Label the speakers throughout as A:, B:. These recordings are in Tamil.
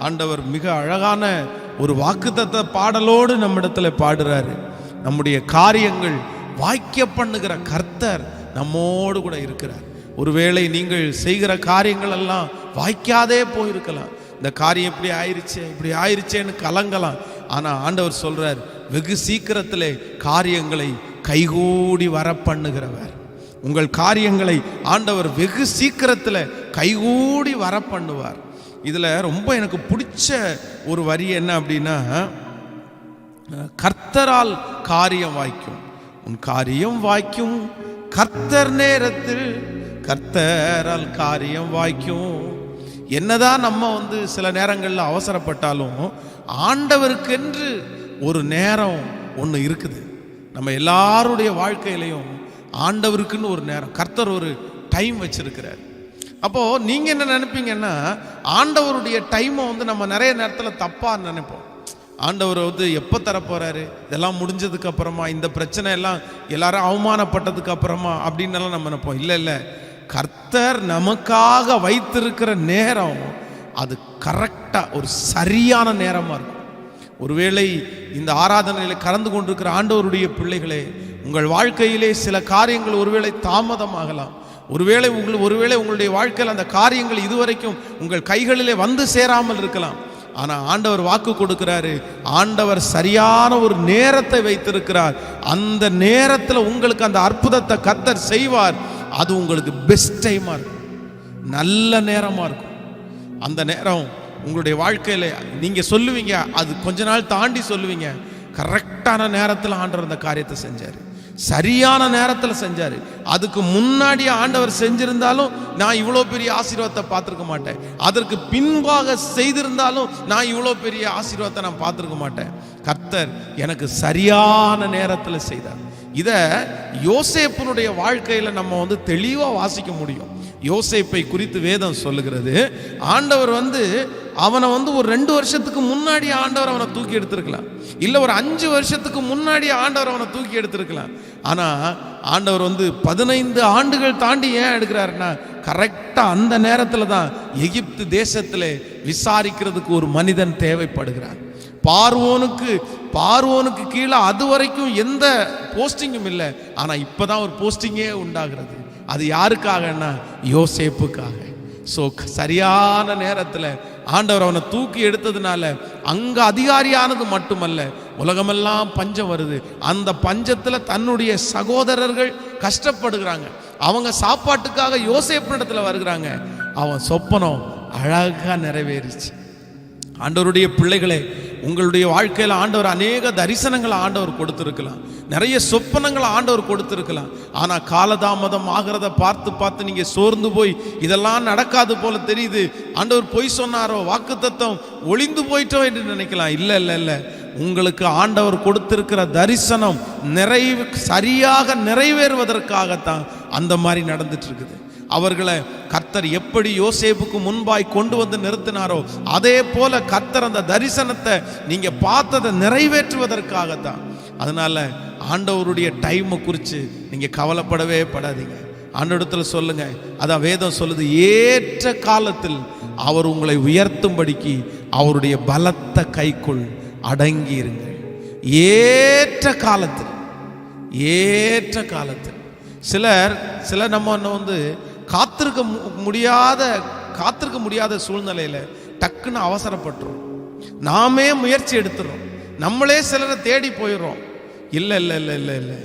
A: ஆண்டவர் மிக அழகான ஒரு வாக்குத்தத்த பாடலோடு நம்மிடத்துல பாடுறாரு. நம்முடைய காரியங்கள் வாய்க்க பண்ணுகிற கர்த்தர் நம்மோடு கூட இருக்கிறார். ஒருவேளை நீங்கள் செய்கிற காரியங்கள் எல்லாம் வாய்க்காதே போயிருக்கலாம். இந்த காரியம் இப்படி ஆயிருச்சே இப்படி ஆயிருச்சேன்னு கலங்கலாம். ஆனா ஆண்டவர் சொல்றார் வெகு சீக்கிரத்தில் காரியங்களை கைகூடி வர பண்ணுகிறவர் உங்கள் காரியங்களை ஆண்டவர் வெகு சீக்கிரத்தில் கைகூடி வர பண்ணுவார் இதில் ரொம்ப எனக்கு பிடிச்ச ஒரு வரி என்ன அப்படின்னா கர்த்தரால் காரியம் வாய்க்கும். உன் காரியம் வாய்க்கும். கர்த்தர் நேரத்தில் கர்த்தரால் காரியம் வாய்க்கும். என்னதான் நம்ம வந்து சில நேரங்களில் அவசரப்பட்டாலும் ஆண்டவருக்கென்று ஒரு நேரம் ஒன்று இருக்குது. நம்ம எல்லாருடைய வாழ்க்கையிலையும் ஆண்டவருக்குன்னு ஒரு நேரம் கர்த்தர் ஒரு டைம் வச்சிருக்கிறார். அப்போது நீங்கள் என்ன நினைப்பீங்கன்னா ஆண்டவருடைய டைமை வந்து நம்ம நிறைய நேரத்தில் தப்பாக நினைப்போம். ஆண்டவர் வந்து எப்போ தரப்போகிறாரு இதெல்லாம் முடிஞ்சதுக்கு அப்புறமா இந்த பிரச்சனை எல்லாம் எல்லாரும் அவமானப்பட்டதுக்கு அப்புறமா அப்படின்னலாம் நம்ம நினைப்போம். இல்லை இல்லை. கர்த்தர் நமக்காக வைத்திருக்கிற நேரம் அது கரெக்டாக ஒரு சரியான நேரமாக இருக்கும். ஒருவேளை இந்த ஆராதனையில் கலந்து கொண்டிருக்கிற ஆண்டவருடைய பிள்ளைகளே உங்கள் வாழ்க்கையிலே சில காரியங்கள் ஒருவேளை தாமதமாகலாம். ஒருவேளை உங்கள் ஒருவேளை உங்களுடைய வாழ்க்கையில் அந்த காரியங்கள் இதுவரைக்கும் உங்கள் கைகளிலே வந்து சேராமல் இருக்கலாம். ஆனால் ஆண்டவர் வாக்கு கொடுக்கிறாரு. ஆண்டவர் சரியான ஒரு நேரத்தை வைத்திருக்கிறார். அந்த நேரத்தில் உங்களுக்கு அந்த அற்புதத்தை கத்தர் செய்வார். அது உங்களுக்கு பெஸ்ட் டைமாக இருக்கும். நல்ல நேரமாக இருக்கும். அந்த நேரம் உங்களுடைய வாழ்க்கையில் நீங்கள் சொல்லுவீங்க அது கொஞ்ச நாள் தாண்டி சொல்லுவீங்க. கரெக்டான நேரத்தில் ஆண்டவர் அந்த காரியத்தை செஞ்சார். சரியான நேரத்தில் செஞ்சார். அதுக்கு முன்னாடி ஆண்டவர் செஞ்சிருந்தாலும் நான் இவ்வளோ பெரிய ஆசீர்வாதத்தை பார்த்துருக்க மாட்டேன். அதற்கு பின்பாக செய்திருந்தாலும் நான் இவ்வளோ பெரிய ஆசீர்வாதத்தை நான் பார்த்துருக்க மாட்டேன். கர்த்தர் எனக்கு சரியான நேரத்தில் செய்தார். இதை யோசேப்பனுடைய வாழ்க்கையில் நம்ம வந்து தெளிவாக வாசிக்க முடியும். யோசேப்பை குறித்து வேதம் சொல்லுகிறது. ஆண்டவர் வந்து அவனை வந்து ஒரு ரெண்டு வருஷத்துக்கு முன்னாடி ஆண்டவர் அவனை தூக்கி எடுத்திருக்கலாம். இல்லை ஒரு அஞ்சு வருஷத்துக்கு முன்னாடி ஆண்டவர் அவனை தூக்கி எடுத்திருக்கலாம். ஆனால் ஆண்டவர் வந்து பதினைந்து ஆண்டுகள் தாண்டி ஏன் எடுக்கிறாருன்னா கரெக்டாக அந்த நேரத்தில் தான் எகிப்து தேசத்தில் விசாரிக்கிறதுக்கு ஒரு மனிதன் தேவைப்படுகிறார் பார்வோனுக்கு பார்வோனுக்கு கீழே அது வரைக்கும் எந்த போஸ்டிங்கும் இல்லை. ஆனால் இப்போ தான் ஒரு போஸ்டிங்கே உண்டாகிறது. அது யாருக்காகன்னா யோசேப்புக்காக. ஸோ சரியான நேரத்தில் ஆண்டவர் அவனை தூக்கி எடுத்ததுனால அங்கே அதிகாரியானது மட்டுமல்ல உலகமெல்லாம் பஞ்சம் வருது. அந்த பஞ்சத்தில் தன்னுடைய சகோதரர்கள் கஷ்டப்படுகிறாங்க. அவங்க சாப்பாட்டுக்காக யோசேப்பினிடத்தில் வருகிறாங்க. அவன் சொப்பனம் அழகாக நிறைவேறிச்சு. ஆண்டவருடைய பிள்ளைகளே உங்களுடைய வாழ்க்கையில் ஆண்டவர் அநேக தரிசனங்களை ஆண்டவர் கொடுத்துருக்கலாம். நிறைய சொப்பனங்களை ஆண்டவர் கொடுத்துருக்கலாம். ஆனால் காலதாமதம் ஆகிறத பார்த்து பார்த்து நீங்கள் சோர்ந்து போய் இதெல்லாம் நடக்காது போல தெரியுது. ஆண்டவர் பொய் சொன்னாரோ வாக்குத்தத்தம் ஒளிந்து போயிட்டோம் என்று நினைக்கலாம். இல்லை இல்லை இல்லை. உங்களுக்கு ஆண்டவர் கொடுத்திருக்கிற தரிசனம் நிறைவு சரியாக நிறைவேறுவதற்காகத்தான் அந்த மாதிரி நடந்துட்டு இருக்குது. அவர்களை கர்த்தர் எப்படி யோசேப்புக்கு முன்பாய் கொண்டு வந்து நிறுத்தினாரோ அதே போல கர்த்தர் அந்த தரிசனத்தை நீங்க பார்த்ததை நிறைவேற்றுவதற்காகத்தான். அதனால ஆண்டவருடைய டைமை குறித்து நீங்க கவலைப்படவே படாதீங்க. ஆண்டவரத்தில் சொல்லுங்க. அதான் வேதம் சொல்லுது ஏற்ற காலத்தில் அவர் உங்களை உயர்த்தும்படிக்கு அவருடைய பலத்த கைக்குள் அடங்கி இருங்கள். ஏற்ற காலத்தில் ஏற்ற காலத்தில். சிலர் சிலர் நம்ம இன்னும் வந்து காத்திருக்க மு- முடியாத காத்திருக்க முடியாத சூழ்நிலையில் டக்குன்னு அவசரப்பட்டுரும். நாமே முயற்சி எடுத்துடுறோம் நம்மளே சிலரை தேடி போயிடுறோம் இல்லை இல்லை இல்லை இல்லை இல்லை.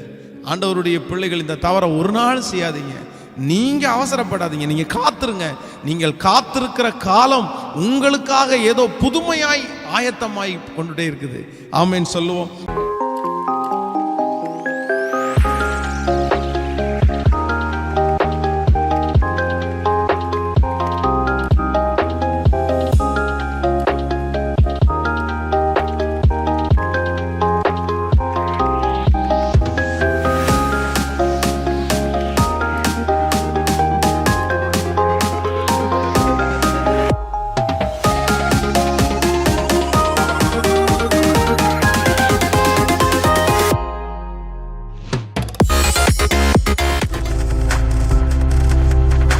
A: ஆண்டவருடைய பிள்ளைகள் இந்த தவறை ஒரு நாள் செய்யாதீங்க. நீங்கள் அவசரப்படாதீங்க. நீங்கள் காத்திருங்க. நீங்கள் காத்திருக்கிற காலம் உங்களுக்காக ஏதோ புதுமையாய் ஆயத்தமாய் கொண்டுட்டே இருக்குது. ஆமேன்னு சொல்லுவோம்.